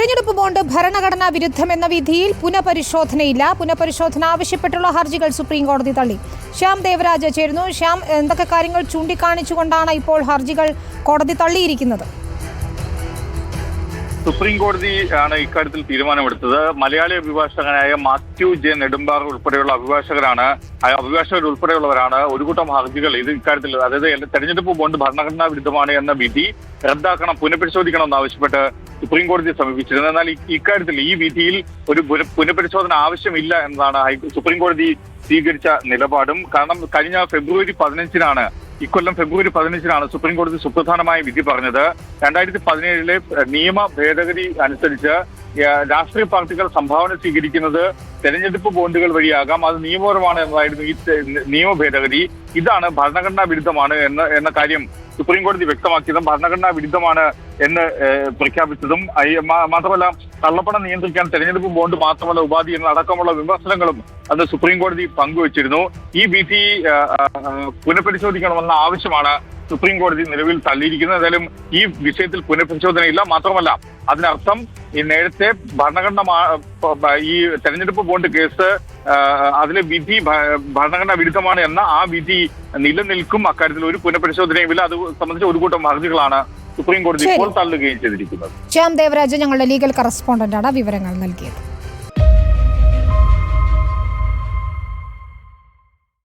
തെരഞ്ഞെടുപ്പ് ബോണ്ട് ഭരണഘടനാ വിരുദ്ധമെന്ന വിധിയിൽ പുനഃപരിശോധനയില്ല. പുനഃപരിശോധന ആവശ്യപ്പെട്ടുള്ള ഹർജികൾ സുപ്രീം കോടതി തള്ളി. ശ്യാം ദേവരാജ ചേരുന്നു. ശ്യാം എന്തൊക്കെ കാര്യങ്ങൾ ചൂണ്ടിക്കാണിച്ചുകൊണ്ടാണ് ഇപ്പോൾ ഹർജികൾ കോടതി തള്ളിയിരിക്കുന്നത്? സുപ്രീം കോടതി ആണ് ഇക്കാര്യത്തിൽ തീരുമാനമെടുത്തത്. മലയാളി അഭിഭാഷകനായ മാത്യു ജെ നെടുമ്പാർ ഉൾപ്പെടെയുള്ള അഭിഭാഷകരാണ് അഭിഭാഷകർ ഉൾപ്പെടെയുള്ളവരാണ് ഒരു കൂട്ടം ഹർജികൾ ഇത് ഇക്കാര്യത്തിൽ അതായത് തെരഞ്ഞെടുപ്പ് ബോണ്ട് ഭരണഘടനാ വിരുദ്ധമാണ് എന്ന വിധി റദ്ദാക്കണം പുനഃപരിശോധിക്കണം എന്നാവശ്യപ്പെട്ട് സുപ്രീം കോടതിയെ സമീപിച്ചിരുന്നത് എന്നാൽ ഇക്കാര്യത്തിൽ ഈ വിധിയിൽ ഒരു പുന- പുനഃപരിശോധന ആവശ്യമില്ല എന്നതാണ് സുപ്രീം കോടതി സ്വീകരിച്ച നിലപാടും. കാരണം കഴിഞ്ഞ ഫെബ്രുവരി പതിനഞ്ചിനാണ് ഇക്കൊല്ലം ഫെബ്രുവരി പതിനഞ്ചിനാണ് സുപ്രീം കോടതി സുപ്രധാനമായ വിധി പറഞ്ഞത്. രണ്ടായിരത്തി പതിനേഴിലെ നിയമ ഭേദഗതി അനുസരിച്ച് രാഷ്ട്രീയ പാർട്ടികൾ സംഭാവന സ്വീകരിക്കുന്നത് തെരഞ്ഞെടുപ്പ് ബോണ്ടുകൾ വഴിയാകാം. അത് നിയമപരമാണ് എന്നതായിരുന്നു ഈ നിയമ ഭേദഗതി ഇതാണ് ഭരണഘടനാ വിരുദ്ധമാണ് എന്ന എന്ന കാര്യം സുപ്രീം കോടതി വ്യക്തമാക്കിയതും ഭരണഘടനാ വിരുദ്ധമാണ് എന്ന് പ്രഖ്യാപിച്ചതും. മാത്രമല്ല കള്ളപ്പണം നിയന്ത്രിക്കാൻ തെരഞ്ഞെടുപ്പ് ബോണ്ട് മാത്രമല്ല ഉപാധി എന്നടക്കമുള്ള വിമർശനങ്ങളും അന്ന് സുപ്രീം കോടതി പങ്കുവച്ചിരുന്നു. ഈ വിധി പുനഃപരിശോധിക്കണമെന്ന ആവശ്യമാണ് സുപ്രീം കോടതി നിലവിൽ തള്ളിയിരിക്കുന്നത് എന്തായാലും ഈ വിഷയത്തിൽ പുനഃപരിശോധനയില്ല. മാത്രമല്ല അതിനർത്ഥം ഈ നേരത്തെ ഭരണഘടന ഈ തെരഞ്ഞെടുപ്പ് ബോണ്ട് കേസ് അതിലെ വിധി ഭരണഘടന ഭരണഘടനാ വിരുദ്ധമാണ് എന്ന ആ വിധി നിലനിൽക്കും. അക്കാര്യത്തിൽ ഒരു പുനഃപരിശോധനയുമില്ല അത് സംബന്ധിച്ച് ഒരു കൂട്ടം ഹർജികളാണ് സുപ്രീം കോടതി ഇപ്പോൾ തള്ളുകയും ചെയ്തിരിക്കുന്നത്. ശ്യാം ദേവരാജ് ഞങ്ങളുടെ ലീഗൽ കറസ്പോണ്ടന്റാണ്. വിവരങ്ങൾ നൽകിയത്.